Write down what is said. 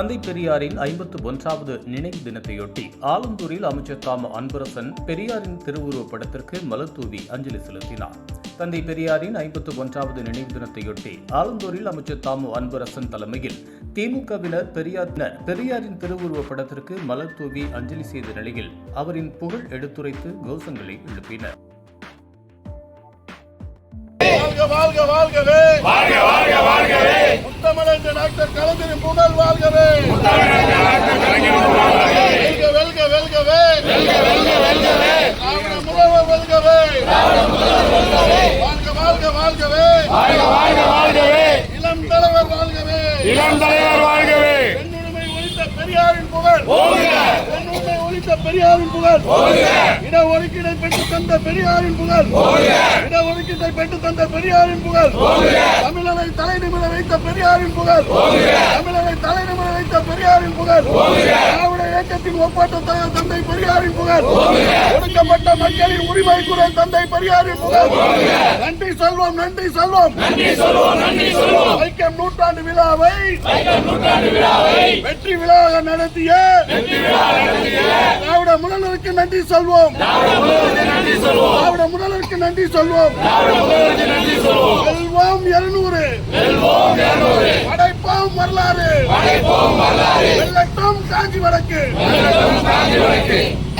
தந்தை பெரியாரின் ஐம்பத்து ஒன்றாவது நினைவு தினத்தையொட்டி ஆலந்தூரில் அமைச்சர் தாம அன்பரசன் பெரியாரின் திருவுருவப் படத்திற்கு மலர் தூவி அஞ்சலி செலுத்தினார். தந்தை பெரியாரின் ஐம்பத்து ஒன்றாவது நினைவு தினத்தையொட்டி ஆலந்தூரில் அமைச்சர் தாமு அன்பரசன் தலைமையில் திமுகவினர் பெரியார் பெரியாரின் திருவுருவப் படத்திற்கு மலர் தூவி அஞ்சலி செய்த நிலையில் அவரின் புகழ் எடுத்துரைத்து கோஷங்களை எழுப்பினர். வாழ்க வாழ்க வாழ்கவே! வாழ்க வாழ்க முத்தமிழந்த டாக்டர் கலைஞரின் புகழ் வாழ்கவே. வெல்க வெல்க வெல்கவே. வெல்க வெல்க வெல்கவே திராவிட முதல்வர் வெல்கவே. வாழ்க வாழ்க வாழ்கவே. வாழ்க வாழ்க வாழ்கவே இளம் தலைவர் வாழ்கவே. இளம் தலைவர் வாழ்கவே. பெண்ணுரிமை ஒழித்த பெரியாரின் புகழ். ஒழித்த பெரியாரின் புகழ். இட ஒதுக்கீடை பெற்று தந்த பெரியாரின் புகழ். இட ஒதுக்கீட்டை பெற்று தந்த பெரியாரின் புகழ். தமிழரை தலை நிமிர வைத்த பெரியாரின் புகழ். தமிழரை தலை நிமிர வைத்த பெரியாரின் புகழ். திராவிட இயக்கத்தின் ஒப்பற்ற தலைவர் தந்தை பெரியாரின் புகழ். ஒடுக்கப்பட்ட மக்களின் உரிமை குரல் தந்தை பெரியாரின் புகழ். நன்றி சொல்வோம். நன்றி சொல்வோம் வைக்கம் நூற்றாண்டு விழாவை வெற்றி விழாவாக நடத்திய திராவிட முதல்வருக்கு நன்றி சொல்வோம். திராவிட முதல்வருக்கு நன்றி சொல்வோம். வெல்வோம் இருநூறு. படைப்போம் வரலாறு. வெள்ளட்டும் காஞ்சி வடக்கு. இது